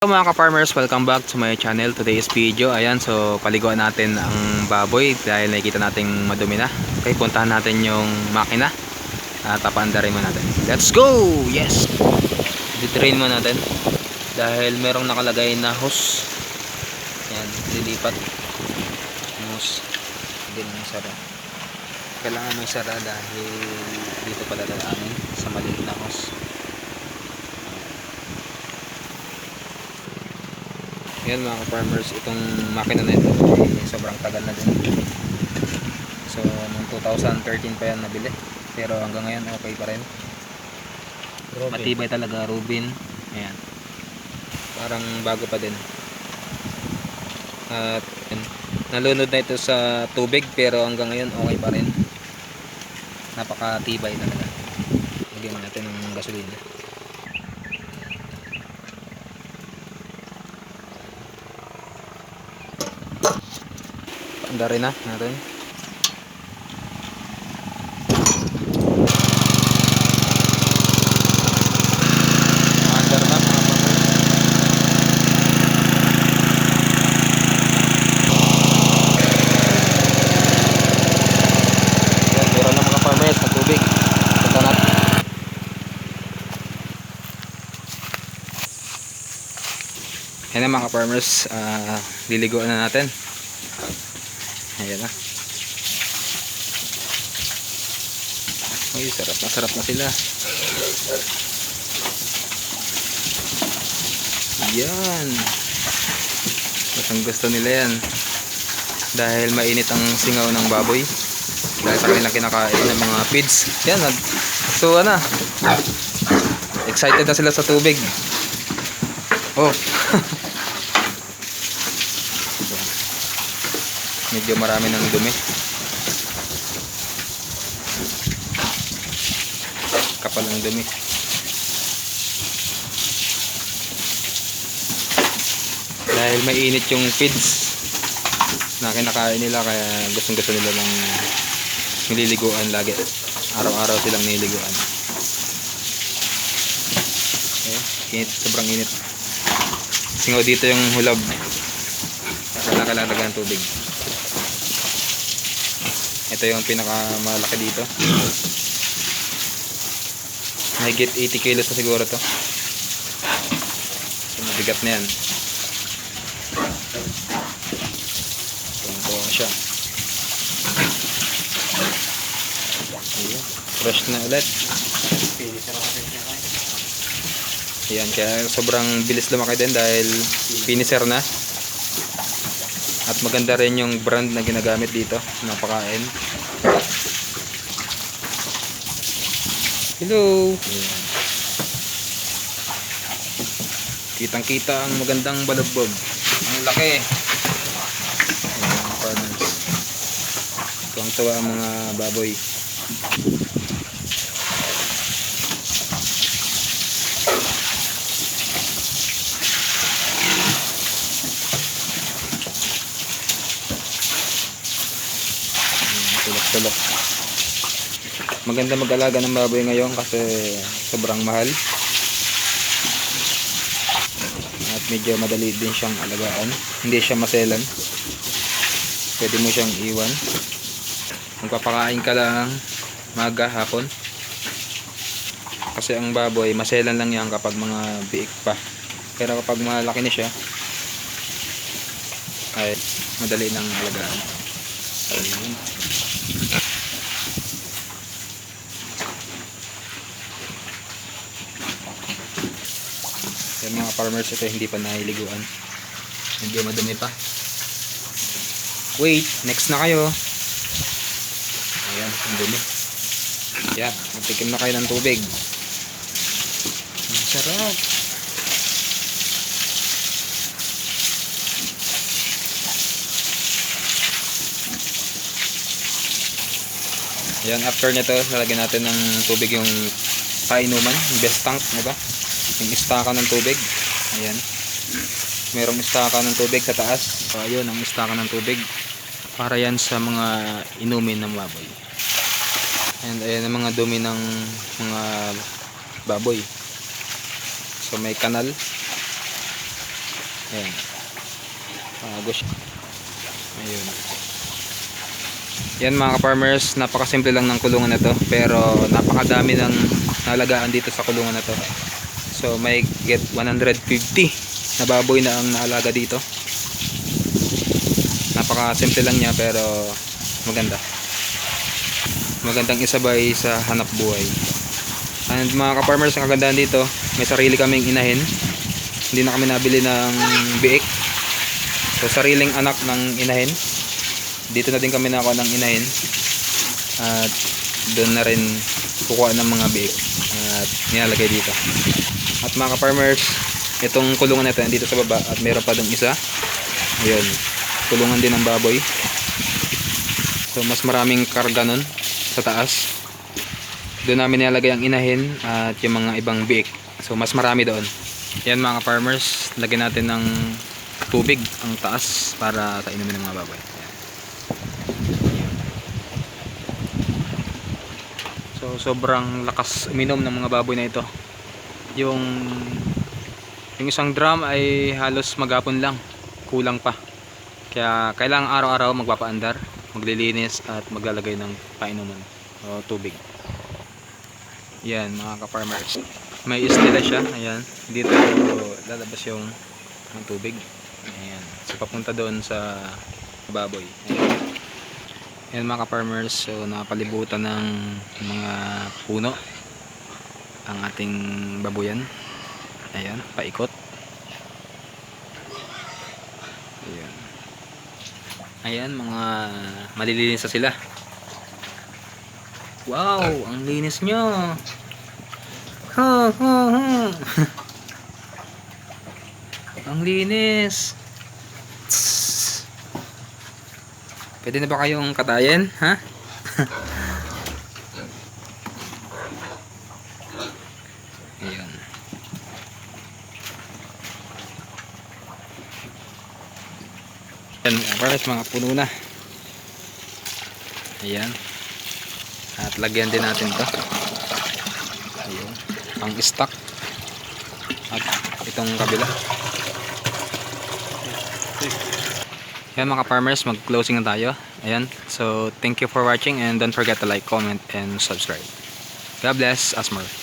Hello mga ka-farmers, welcome back to my channel. Today's video, ayan, so paliguan natin ang baboy dahil nakikita nating madumi na. Okay, puntahan natin yung makina at tapaandarin mo natin. Let's go! Yes! Ditrain mo natin dahil merong nakalagay na hose. Ayan, lilipat. Hose. Hindi na sara. Kailangan may sara dahil dito pala dadaanin sa maliit na hose. Yan mga farmers itong makina na ito ay sobrang tagal na din. So, noong 2013 pa yan nabili. Pero hanggang ngayon okay pa rin. Matibay talaga, Rubin. Ayan. Parang bago pa din. At yun, nalunod na ito sa tubig pero hanggang ngayon okay pa rin. Napakatibay talaga. Lagyan natin ng gasolina. Anda rin na natin. Yan, na mga farmers farmers, ah, liliguan na natin. Ayan na. Uy, sarap na sarap na sila. Yan. Gustong gusto nila yan. Dahil mainit ang singaw ng baboy. Dahil sa kanilang kinakain ng mga feeds. Yan. So, ano. Excited na sila sa tubig. Oh. Medyo marami ng dumi. Kapal ng dumi. Dahil mainit yung feeds na kinakain nila kaya gustong gusto nila ng nililiguan lagi. Araw-araw silang nililiguan. Okay. Init, sobrang init. Singaw dito yung hulab. Kailangan ng tubig. Ito yung pinakamalaki dito. Mahigit 80 kilos na siguro to. So, mabigat na yan. Tuwang-tuwa siya. Ayan. Fresh na ulit. Ayan, kaya sobrang bilis lumaki din dahil finisher na. At maganda rin yung brand na ginagamit dito. Napakain. Hello! Kitang kita ang magandang balagbog. Ang laki. Ayan, farmers. Tuwang tuwa ang mga baboy. Tulok-tulok. Maganda mag-alaga ng baboy ngayon kasi sobrang mahal. At medyo madali din siyang alagaan. Hindi siya maselan. Pwede mo siyang iwan. Magpapakain ka lang maga, hapon. Kasi ang baboy, maselan lang yan kapag mga biik pa. Pero kapag malaki na siya, ay madali nang alagaan. Ayun. Yung mga farmers ito hindi pa nahiliguan. Medyo madumi pa. Wait, next na kayo. Ayan, ang dumi. Yan, magtikim na kayo ng tubig. Ang sarap. Yan, after nito, lalagyan natin ng tubig yung painuman, yung best tank, di ba? Yung istaka ng tubig. Ayan. Merong istaka ng tubig sa taas. So, ayun, ang istaka ng tubig. Para yan sa mga inumin ng baboy. And ayan ang mga dumi ng mga baboy. So, may kanal. Ayan. Siya. Ayun. Yan mga ka-farmers, napakasimple lang ng kulungan na to pero napakadami ng nalagaan dito sa kulungan na to. So may get 150 na baboy na ang naalaga dito. Napakasimple lang niya pero maganda. Magandang isabay sa hanap buhay. And mga ka-farmers, ang kagandahan dito, may sarili kaming inahin. Hindi na kami nabili ng biik. So sariling anak ng inahin dito na din kami nakakuha ng inahin. At doon na rin kukuha ng mga biik at nilalagay dito. At mga ka-farmers itong kulungan na ito dito sa baba at meron pa doon isa. Ayun kulungan din ng baboy. So mas maraming karga nun sa taas. Doon namin nilalagay ang inahin at yung mga ibang biik so mas marami doon. Yan mga farmers lagyan natin ng tubig ang taas para kainumin ng mga baboy Ayan. So sobrang lakas uminom ng mga baboy na ito. Yung yung isang drum ay halos maghapon lang. Kulang pa. Kaya kailangan araw-araw magpapaandar, maglilinis at maglalagay ng painuman o tubig. Yan mga ka-farmers. May istila siya. Ayan. Dito lalabas yung ang tubig. Ayan. So papunta doon sa baboy. Ayan. Ayan mga ka-farmers, so napalibutan ng mga puno ang ating babuyan. Ayan, paikot. Ayan. Ayan, mga malilinis na sila. Wow, ang linis nyo. Ha, ha, ha. ang linis. Pwede na ba kayong katayin, ha? Ayun. Yan, pares mga puno na. Ayan. At lagyan din natin to. Ayun. Pang stock. At itong kabila. Yan mga farmers, mag-closing na tayo. Ayan. So, thank you for watching and don't forget to like, comment, and subscribe. God bless. Asmar.